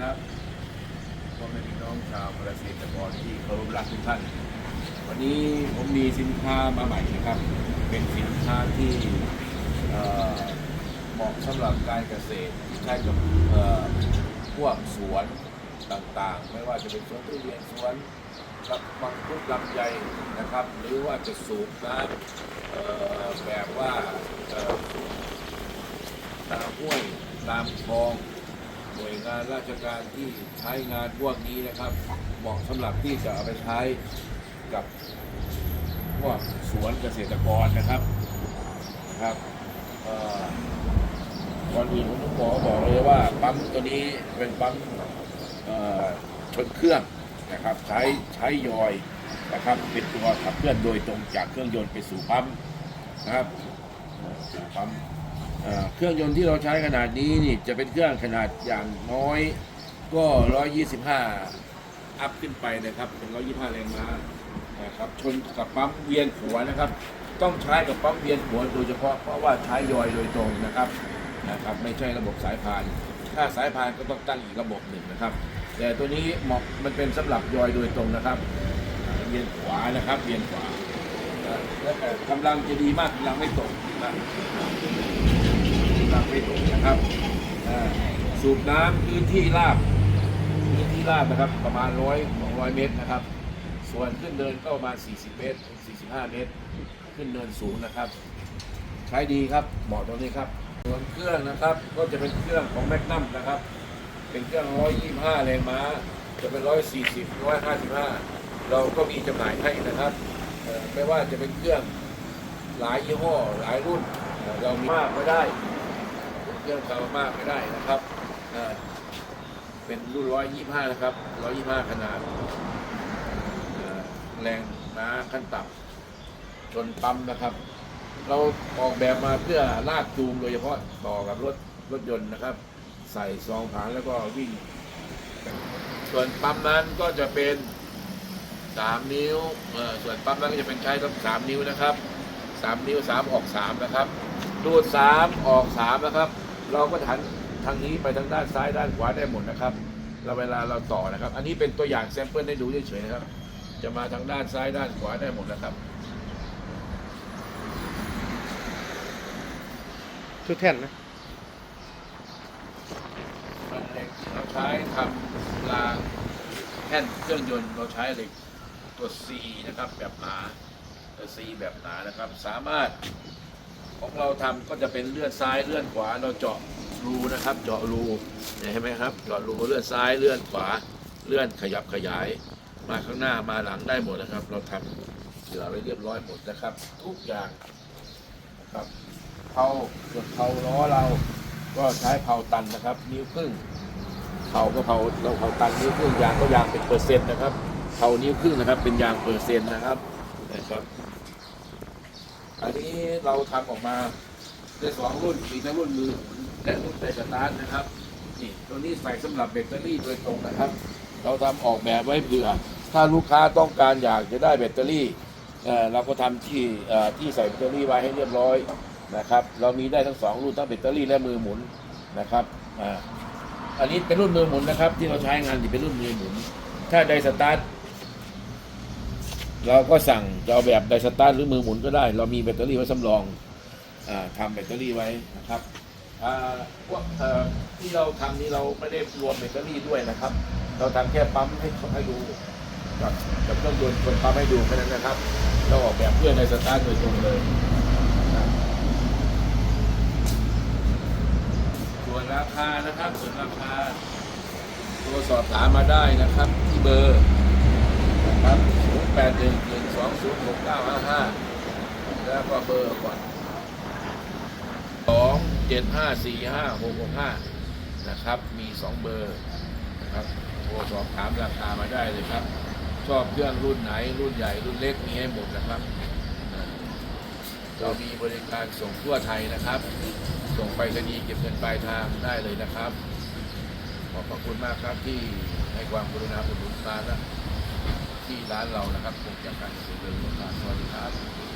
ครับพ่อแม่พี่น้องชาวเกษตรกรที่เคารพรักทุกท่าน วันนี้ผมมีสินค้ามาใหม่นะครับ เป็นสินค้าที่เหมาะสำหรับการเกษตรที่ใช้กับพวกสวนต่างๆ ไม่ว่าจะเป็นสวนทุเรียนสวนกับมังคุดลำไยนะครับ หรือว่าจะสูบน้ำแบบว่าตามห้วยตามคลอง น่วยงานราชการที่ใช้งานพวกนี้นะครับ เหมาะสำหรับที่จะเอาไปใช้กับพวกสวนเกษตรกรนะครับนะครับก่อนอื่นผมต้องบอกบอกเลยว่าปั๊มตัวนี้เป็นปั๊มชนเครื่องนะครับ ใช้ใช้ยอยนะครับเป็นตัวขับเคลื่อนโดยตรงจากเครื่องยนต์ไปสู่ปั๊มนะครับสู่ปั๊ม เครื่องยนต์ที่เราใช้ขนาดนี้นี่จะเป็นเครื่องขนาดอย่างน้อย ก็ 125 อัพขึ้นไปนะครับ เป็น 125 แรงม้านะครับชนกับปั๊มเวียนหัวนะครับ ต้องใช้กับปั๊มเวียนหัวโดยเฉพาะเพราะว่าใช้ยอยโดยตรงนะครับนะครับ ไม่ใช่ระบบสายพาน ถ้าสายพานก็ต้องตั้งอีกระบบหนึ่งนะครับ แต่ตัวนี้เหมาะมันเป็นสำหรับยอยโดยตรงนะครับเวียนขวานะครับเวียนขวาและกำลังจะดีมากกำลังไม่ตกนะ กำลังไม่ตกนะครับสูบน้ำพื้นที่ราบพื้นที่ราบนะครับประมาณร้อยสองร้อยเมตรนะครับ ส่วนขึ้นเนินก็ประมาณ 40 เมตร 45 เมตร ขึ้นเนินสูงนะครับ ใช้ดีครับเหมาะตรงนี้ครับส่วนเครื่องนะครับก็จะเป็นเครื่องของแมกนัมนะครับ เป็นเครื่อง 125 แรงม้า จะเป็น 140 155 เราก็มีจำหน่ายให้นะครับไม่ว่าจะเป็นเครื่องหลายยี่ห้อหลายรุ่นเอ่อเรามีมากก็ได้ เป็นเครื่องคามากก็ได้นะครับเป็นรุ่น125นะครับ125ขนาดแรงม้าขั้นต่ำชนปั๊มนะครับ เราออกแบบมาเพื่อลากจูงโดยเฉพาะต่อกับรถรถยนต์นะครับ ใส่ซองผานแล้วก็วิ่ง ส่วนปั๊มนั้นก็จะเป็นสามนิ้วส่วนปั๊มนั้นก็จะเป็นใช้ทั้งสามนิ้วนะครับสามนิ้วสามออกสามนะครับ ดูดสามออกสามนะครับ เราก็หันทางนี้ไปทางด้านซ้ายด้านขวาได้หมดนะครับเราเวลาเราต่อนะครับ อันนี้เป็นตัวอย่างแซมเปิลให้ดูเฉยๆนะครับ จะมาทางด้านซ้ายด้านขวาได้หมดนะครับ ชุดแท่นนะมันเหล็กที่เราใช้ทำรางแท่นเครื่องยนต์เราใช้เหล็กตัว C นะครับแบบหนาตัว C แบบหนานะครับ สามารถ ของเราทำก็จะเป็นเลื่อนซ้ายเลื่อนขวาเราเจาะรูนะครับ เจาะรูเห็นไหมครับเจาะรูเลื่อนซ้ายเลื่อนขวาเลื่อนขยับขยาย มาข้างหน้ามาหลังได้หมดนะครับ เราทำเหลือไว้เรียบร้อยหมดนะครับ ทุกอย่างนะครับเผาส่วนเผาล้อเราก็ใช้เผาตันนะครับ นิ้วครึ่งเผาก็เผาเราเผาตันนิ้วครึ่งยางก็ยางเป็นเปอร์เซ็นต์นะครับเผานิ้วครึ่งนะครับ เป็นยางเปอร์เซ็นต์นะครับนะครับ อันนี้เราทำออกมาได้สองรุ่นมีทั้งรุ่นมือและรุ่นไดสตาร์ทนะครับนี่ตัวนี้ใส่สำหรับแบตเตอรี่โดยตรงนะครับ เราทำออกแบบไว้เผื่อถ้าลูกค้าต้องการอยากจะได้แบตเตอรี่เออเราก็ทำที่เอ่อที่ใส่แบตเตอรี่ไว้ให้เรียบร้อยนะครับ เรามีได้ทั้งสองรุ่นทั้งแบตเตอรี่และมือหมุนนะครับอ่าอันนี้เป็นรุ่นมือหมุนนะครับ ที่เราใช้งานที่เป็นรุ่นมือหมุน ถ้าไดสตาร์ท เราก็สั่งจะเอาแบบไดสตาร์หรือมือหมุนก็ได้ เรามีแบตเตอรี่ไว้สำรองอทำแบตเตอรี่ไว้นะครับพวกที่เราทำนี้เราไม่ได้รวมแบตเตอรี่ด้วยนะครับ เราทำแค่ปั๊มให้ให้ดูกับกับเครื่องยนต์คนปั๊มให้ดูแค่นั้นนะครับ เราออกแบบเพื่อไดสตาร์ทโดยตรงเลยนะครับส่วนราคานะครับส่วนราคาโทรสอบถามมาได้นะครับ ที่เบอร์นะครับ 0 8 1 1 2 0 6 9 5 5แล้วก็เบอร์ก่อน2 7 5 4 5 6 6 5นะครับ มี2เบอร์นะครับโทรสอบถามราคามาได้เลยครับ ชอบเครื่องรุ่นไหน รุ่นใหญ่ รุ่นเล็กมีให้หมดนะครับเรามีบริการส่งทั่วไทยนะครับ ส่งไปรษณีเก็บเงินปลายทางได้เลยนะครับ ขอบพระคุณมากครับที่ให้ความกรุณาอุดหนุนมานะ ที่ร้านเรานะครับคงจากการเสียเงินสวัสดีครับ